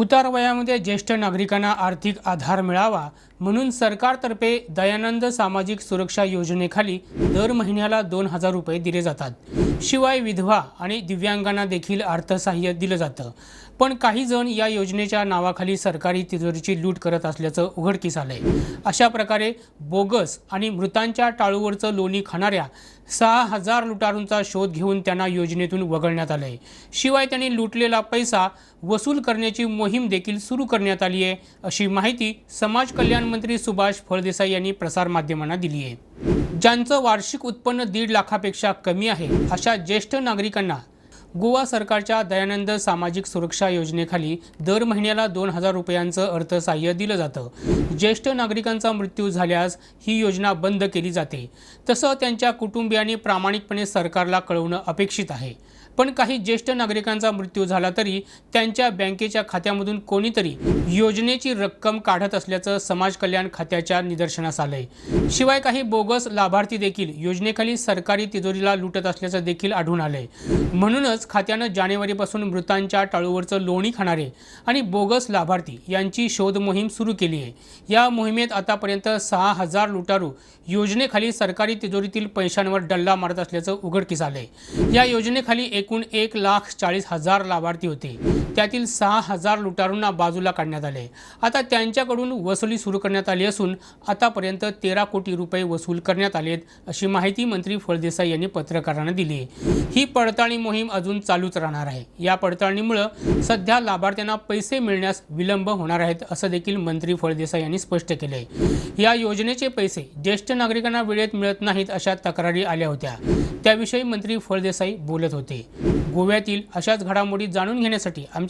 उतार वयामध्ये ज्येष्ठ नागरिकांना आर्थिक आधार मिळावा म्हणून सरकारतर्फे दयानंद सामाजिक सुरक्षा योजनेखाली दर महिन्याला दोन हजार रुपये दिले जातात. शिवाय विधवा आणि दिव्यांगांना देखील अर्थसहाय्य दिलं जातं. पण काही जण या योजनेच्या नावाखाली सरकारी तिजोरीची लूट करत असल्याचं उघडकीस आलंय. अशा प्रकारे बोगस आणि मृतांच्या टाळूवरचं लोणी खाणाऱ्या सहा हजार लुटारूंचा शोध घेऊन त्यांना योजनेतून वगळण्यात आलंय. शिवाय त्यांनी लुटलेला पैसा वसूल करण्याची मोहीम देखील सुरू करण्यात आली आहे अशी माहिती समाज कल्याण मंत्री सुभाष फळदेसाई यांनी प्रसारमाध्यमांना दिली आहे ज्यांचं वार्षिक उत्पन्न दीड लाखापेक्षा कमी आहे अशा ज्येष्ठ नागरिकांना गोवा सरकारच्या दयानंद सामाजिक सुरक्षा योजनेखाली दर महिन्याला दोन हजार रुपयांचं अर्थसहाय्य दिलं जातं. ज्येष्ठ नागरिकांचा मृत्यू झाल्यास ही योजना बंद केली जाते. तसं त्यांच्या कुटुंबियांनी प्रामाणिकपणे सरकारला कळवणं अपेक्षित आहे. पण काही ज्येष्ठ नागरिकांचा मृत्यू झाला तरी त्यांच्या बँकेच्या खात्यामधून कोणीतरी योजनेची रक्कम काढत असल्याचं समाज कल्याण खात्याच्या निदर्शनास आलंय. शिवाय काही बोगस लाभार्थी देखील योजनेखाली सरकारी तिजोरीला लुटत असल्याचं देखील आढळून आलंय. म्हणूनच खात्यानं जानेवारीपासून मृतांच्या टाळूवरचं लोणी खाणारे आणि बोगस लाभार्थी यांची शोध मोहीम सुरू केली आहे. या मोहिमेत आतापर्यंत सहा हजार लुटारू योजनेखाली सरकारी तिजोरीतील पैशांवर डल्ला मारत असल्याचं उघडकीस आलंय. या योजनेखाली एक एकूण एक लाख चाळीस हजार लाभार्थी होते. त्यातील सहा हजार लुटारूंना बाजूला काढण्यात आले. आता त्यांच्याकडून वसुली सुरू करण्यात आली असून आतापर्यंत तेरा कोटी रुपये वसूल करण्यात आलेत अशी माहिती मंत्री फळदेसाई यांनी पत्रकारांना दिली. ही पडताळणी मोहीम अजून चालूच राहणार आहे. या पडताळणीमुळं सध्या लाभार्थ्यांना पैसे मिळण्यास विलंब होणार आहेत असं देखील मंत्री फळदेसाई यांनी स्पष्ट केले या योजनेचे पैसे ज्येष्ठ नागरिकांना वेळेत मिळत नाहीत अशा तक्रारी आल्या होत्या. त्याविषयी मंत्री फळदेसाई बोलत होते. गोव्यातील अशाच घडामोडी जाणून घेण्यासाठी आमच्या